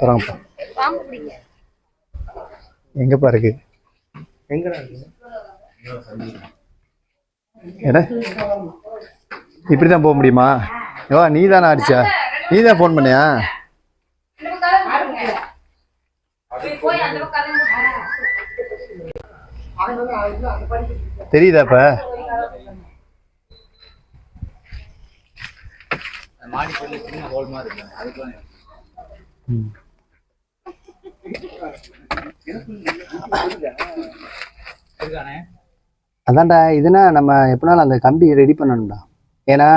பிடிங்க எங்கப்பா இருக்கு? எடா இப்படி தான் போக முடியுமா? ஏவா நீ தானே அடிச்சா? நீ தான் ஃபோன் பண்ணியா? தெரியுதா இப்ப? மாடி போய் சின்ன ஹோல் மாதிரி இருக்கு. இருக்கானே அதான்டா இதுனா நம்ம எப்படினாலும் அந்த கம்பி ரெடி பண்ணணும்டா. ஏன்னா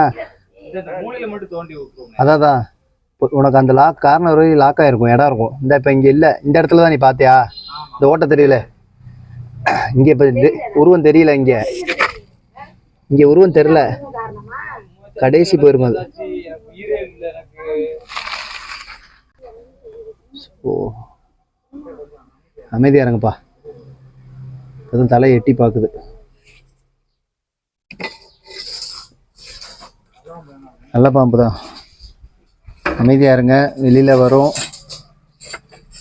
அதான் உனக்கு அந்த லாக் கார்னர் லாக் ஆயிருக்கும் இடம் இருக்கும். இந்த இப்போ இங்கே இல்லை. இந்த இடத்துல தான் நீ பார்த்தியா இந்த ஓட்ட தெரியல. இங்கே இப்போ உருவம் தெரியல இங்கே. இங்கே உருவம் தெரியல. கடைசி போயிருக்கும் அது. ஓ. அமைதியாக இருங்கப்பா. அதுவும் தலை எட்டி பார்க்குது நல்ல பாம்பு தான். அமைதியாக இருங்க. வெளியில் வரும்.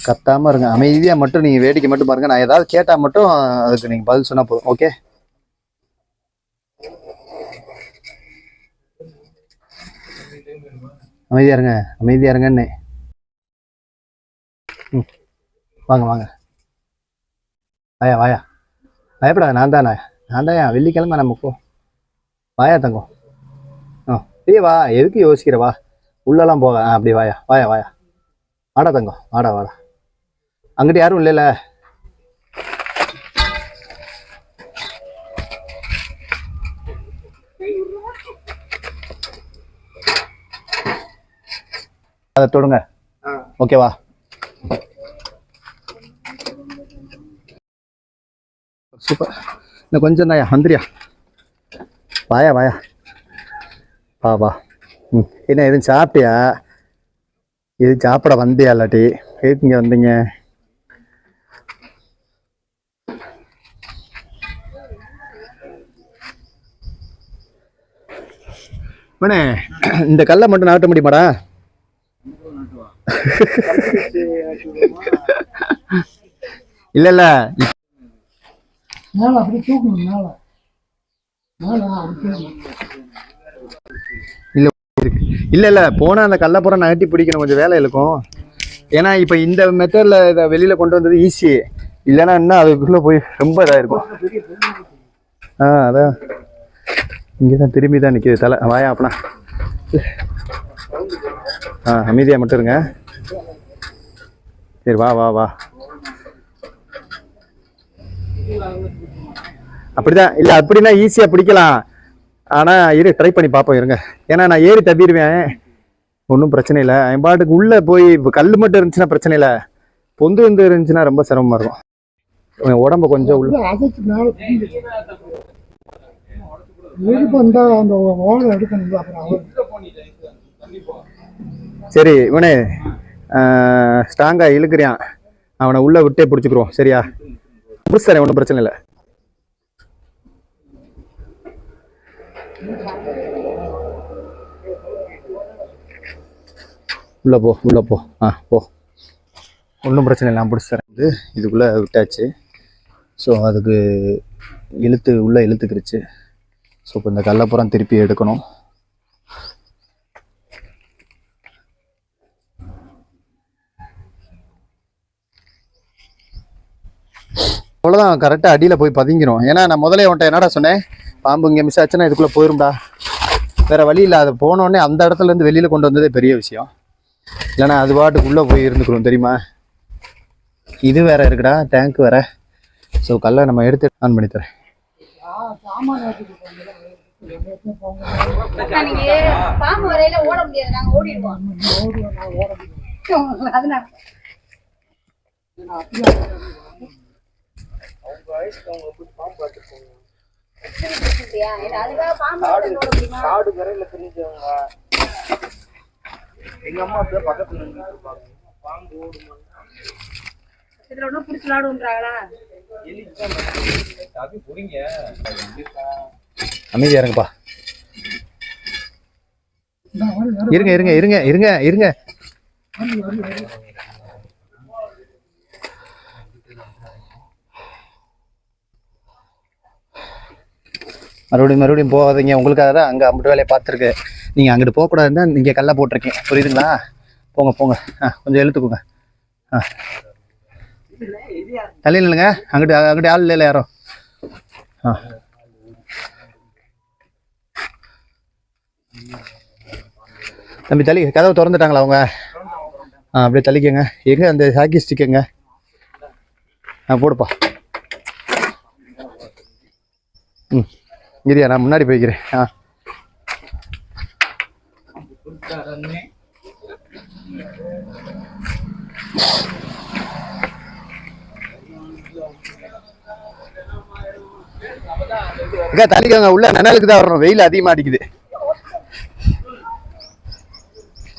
கத்தாமல் இருங்க. அமைதியாக மட்டும் நீங்கள் வேடிக்கை மட்டும் பாருங்க. நான் ஏதாவது கேட்டால் மட்டும் அதுக்கு நீங்கள் பதில் சொன்னால் போதும். ஓகே அமைதியாக இருங்க. அமைதியாக இருங்கன்னு. ம். வாங்க வாங்க. வாயா வாயா. பயப்படாத நான் தானே நான் தான் வெள்ளிக்கிழமை நம்ம போ. வாயா தங்கம் ஆ ஏய் வா. எதுக்கு யோசிக்கிற வா. உள்ளெல்லாம் போக. ஆ அப்படி வாயா. வாயா வாயா. வாடா தங்கம் வாடா வாடா. அங்கிட்டு யாரும் இல்லைல்ல? அதை தொடுங்க. ஓகேவா சூப்பர் இன்னும் கொஞ்சம் தான்யா வந்துரியா வாயா வாயா வா வா ம் என்ன எதுவும் சாப்பிட்டியா இது சாப்பிட வந்தியா இல்லாட்டி எதுக்கு இங்கே வந்தீங்க இவனே இந்த கல்லை மட்டும் நாட்ட முடியுமாடா இல்ல இல்ல. மேல அப்படி தூக்கணும் மேல. மேல அப்படி தூக்கணும். இல்ல இல்ல போனா அந்த கல்லப்புறம் நகட்டி பிடிக்கணும். கொஞ்சம் வேலை இருக்கும் ஏன்னா இப்ப இந்த மெத்தட்ல இதை வெளியில கொண்டு வந்தது ஈஸி இல்லைன்னா இன்னும் அதுக்குள்ள போய் ரொம்ப இதாக இருக்கும். ஆ அதான். இங்கதான் திரும்பி தான் நிக்குது. தலை வாயா அப்பனா. ஆ அமைதியா மட்டும் இருங்க. சரி வா வா வா. அப்படிதான். இல்ல அப்படின்னா ஈஸியா பிடிக்கலாம். ஆனா இரு ட்ரை பண்ணி பார்ப்போம் இருங்க. ஏன்னா நான் ஏறி தப்பிடுவேன். ஒன்றும் பிரச்சனை இல்லை. என் பாட்டுக்கு உள்ள போய் கல் மட்டும் இருந்துச்சுன்னா பிரச்சனை இல்லை. பொந்து வந்து இருந்துச்சுன்னா ரொம்ப சிரமமா இருக்கும். உடம்ப கொஞ்சம் உள்ள சரி இவனே ஸ்ட்ராங்கா இழுக்கிறியான் அவனை உள்ள விட்டே பிடிச்சிக்கிறோம் சரியா? புடிச்சு ஒன்றும் பிரச்சனை இல்லை. உள்ள போ உள்ள போ. ஆ போ. ஒன்றும் பிரச்சனை இல்லை நான் பிடிச்சி இதுக்குள்ளே விட்டாச்சு. ஸோ அதுக்கு இழுத்து உள்ளே இழுத்துக்கிருச்சு. ஸோ இப்போ இந்த கல்லப்புறம் திருப்பி எடுக்கணும். அவ்வளோதான் கரெக்டாக அடியில் போய் பதிங்கிறோம் ஏன்னா நான் முதல்ல அவன்கிட்ட என்னடா சொன்னேன்? பாம்பு இங்கே மிஸ் ஆச்சுன்னா இதுக்குள்ளே போயிரும்டா. வேறு வழி இல்லை. அது போனோடனே அந்த இடத்துல இருந்து கொண்டு வந்ததே பெரிய விஷயம். இல்லைன்னா அது பாட்டுக்குள்ளே போய் இருந்துக்கிறோம் தெரியுமா? இது வேற இருக்குடா. டேங்க் வேற. ஸோ கல்லை நம்ம எடுத்து ஆன் பண்ணி தரேன். சாமான் பாம்பு வரையில அதுக்காக வரையில? காடு கரையில தெரிஞ்சவங்க. எங்க அம்மா அப்படியே பக்கத்துல பாம்பு ஓடுமா இதுல ஒண்ணும் புடிச்சு விளையாடுன்றாங்களா அது புரிங்க அமைதியா இருங்கப்பா. இருங்க இருங்க இருங்க இருங்க இருங்க. மறுபடியும் மறுபடியும் போகாதீங்க. உங்களுக்காக தான் அங்கே அம்பிட்டு வேலையை பார்த்துருக்கு. நீங்கள் அங்கிட்டு போகக்கூடாதுன்னு தான் இங்கே கல்லாக போட்டிருக்கேன். புரியுதுங்களா? போங்க போங்க. ஆ கொஞ்சம் எழுத்துக்கோங்க ஆ. தள்ளி இல்லைங்க அங்கிட்டு அங்கிட்டு ஆள் இல்லை யாரும். ஆ. தம்பி தள்ளி. கதவை திறந்துட்டாங்களா அவங்க? ஆ அப்படியே தள்ளிக்கங்க. எங்கே அந்த ஹாக்கி ஸ்டிக்குங்க ஆ போடுப்பா. ம். இரியா நான் முன்னாடி போய்க்கிறேன். ஆ. அக்கா தள்ளிக்கோங்க. உள்ள நிழலுக்கு தான் வரணும் வெயில் அதிகமாக அடிக்குது.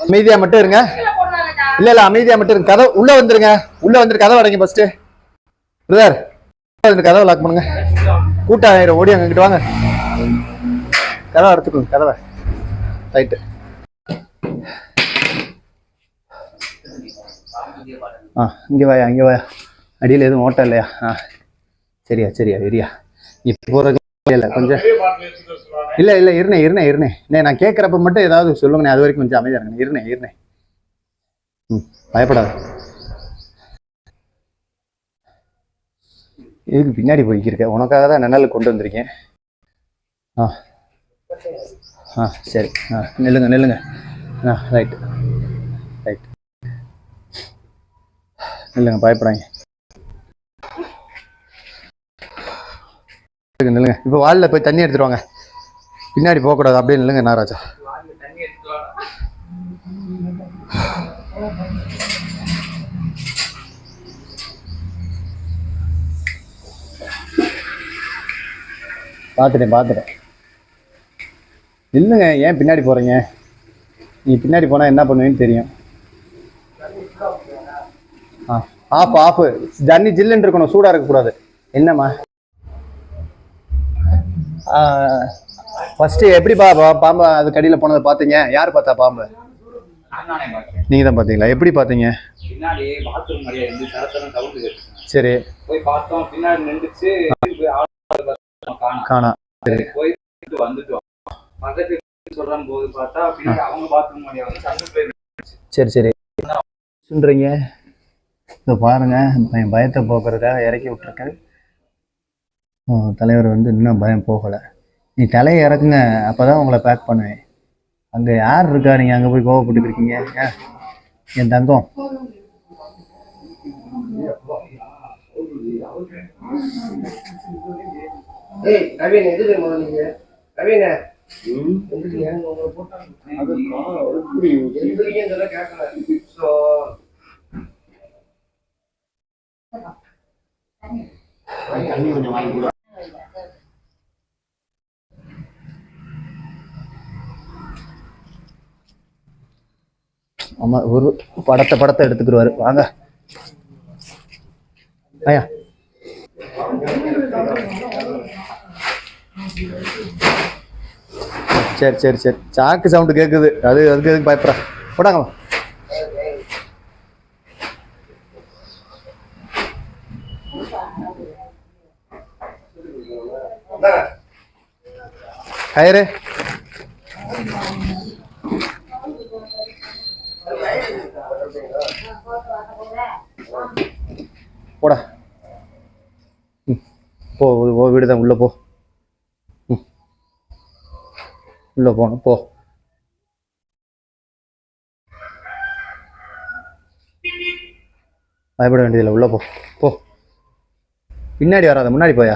அமைதியா மட்டும் இருங்க. இல்ல இல்ல அமைதியா மட்டும் இருங்க. கதை உள்ள வந்துருங்க. உள்ள வந்துட்டு கதை அடைங்க ஃபர்ஸ்ட் பிரதர் கதவை லாக் பண்ணுங்க. கூட்டம் ஆயிரம். ஓடி அங்கிட்டு வாங்க. கதவை அடைச்சுக்கோங்க கதவை. ரைட்டு ஆ இங்கே வாயா இங்கே வாயா. அடியில் எதுவும் ஓட்டம் இல்லையா? ஆ சரியா சரியா சரியா இப்போ போகிறது இல்லை கொஞ்சம். இல்லை இல்லை இருணே இருணே இருணே நான் கேட்குறப்ப மட்டும் ஏதாவது சொல்லுங்கண்ணே அது வரைக்கும் கொஞ்சம் அமைதியாக இருங்க இருணே இருணே ம் பயப்படாத. இதுக்கு பின்னாடி போய்க்கிருக்கேன் உனக்காக தான் நிழல் கொண்டு வந்திருக்கேன். ஆ. ஆ சரி. ஆ நில்லுங்க நில்லுங்க. ஆ ரைட் ரைட் நில்லுங்க பயப்படாங்க நில்லுங்க நில்லுங்க. இப்போ வாலில் போய் தண்ணி எடுத்துட்டு வாங்க. பின்னாடி போகக்கூடாது. அப்படியே நில்லுங்க நாராஜா பார்த்துட்டேன் பார்த்துட்டேன் இல்லைங்க ஏன் பின்னாடி போகிறீங்க நீ பின்னாடி போனால் என்ன பண்ணுவேன்னு தெரியும். ஆ ஆஃப் ஆஃப் தண்ணி ஜில்லுன்னு இருக்கணும் சூடாக இருக்கக்கூடாது. என்னம்மா? ஃபஸ்ட்டு எப்படி பா பா- பாம்பு அது கடியில் போனதை பார்த்தீங்க? யார் பார்த்தா பாம்பு. நீங்கள் தான் பார்த்தீங்களா? எப்படி பார்த்தீங்க? சரி. போய் பார்த்தோம் பின்னாடி நின்றுச்சு. காணா. போய் வந்துட்டோம். பக்கத்து சொல்றான் போது பார்த்தா பின்னாடி அவங்க பாத்ரூம் மாதிரியே வந்து சண்டை போய் சரி சரி. சொல்கிறீங்க இதோ பாருங்க என் பயத்தை போக்குறதுக்காக இறக்கி விட்ருக்கேன் ஓ, தலைவர் வந்து இன்னும் பயம் போகலை. நீ தலையை இறக்குங்க அப்போ தான் உங்களை பேக் பண்ணுவேன். அங்கே யார் இருக்கா? நீங்கள் அங்கே போய் கோவப்பட்டு இருக்கீங்க? என் தங்கம். ஏய் கவின் எது தெரியுமா நீங்க? கவின ஆமா ஒரு படத்தை படத்தை எடுத்துக்கிடுவாரு. வாங்க. ஐயா. சரி சரி சரி. சாக்கு சவுண்டு கேட்குது அது அதுக்கு எதுக்கு பயப்படுறா. போடாங்க கயிறு. போடா. ம். போ ஓ வீடு தான். உள்ளே போ ம் உள்ளே போகணும் போ. பயப்பட வேண்டியதில்லை உள்ளே போ போ. பின்னாடி வராத முன்னாடி போயா?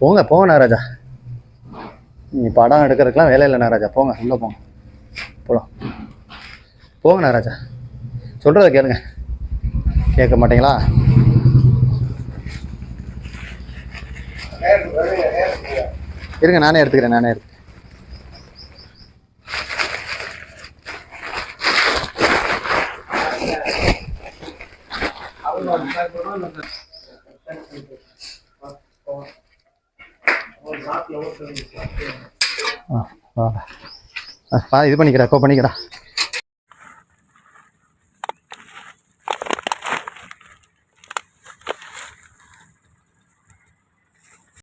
போங்க போங்க நாராஜா நீ படம் எடுக்கிறதுக்கெலாம் வேலை இல்லை நாராஜா போங்க உள்ளே போங்க. போகலாம் போங்க நாராஜா சொல்கிறத கேளுங்க. கேட்க மாட்டீங்களா? இருங்க நானே எடுத்துக்கிறேன் நானே எடுத்துக்கிறேன். ஆ, ஆ, இது பண்ணிக்கிறா கோ பண்ணிக்கிறா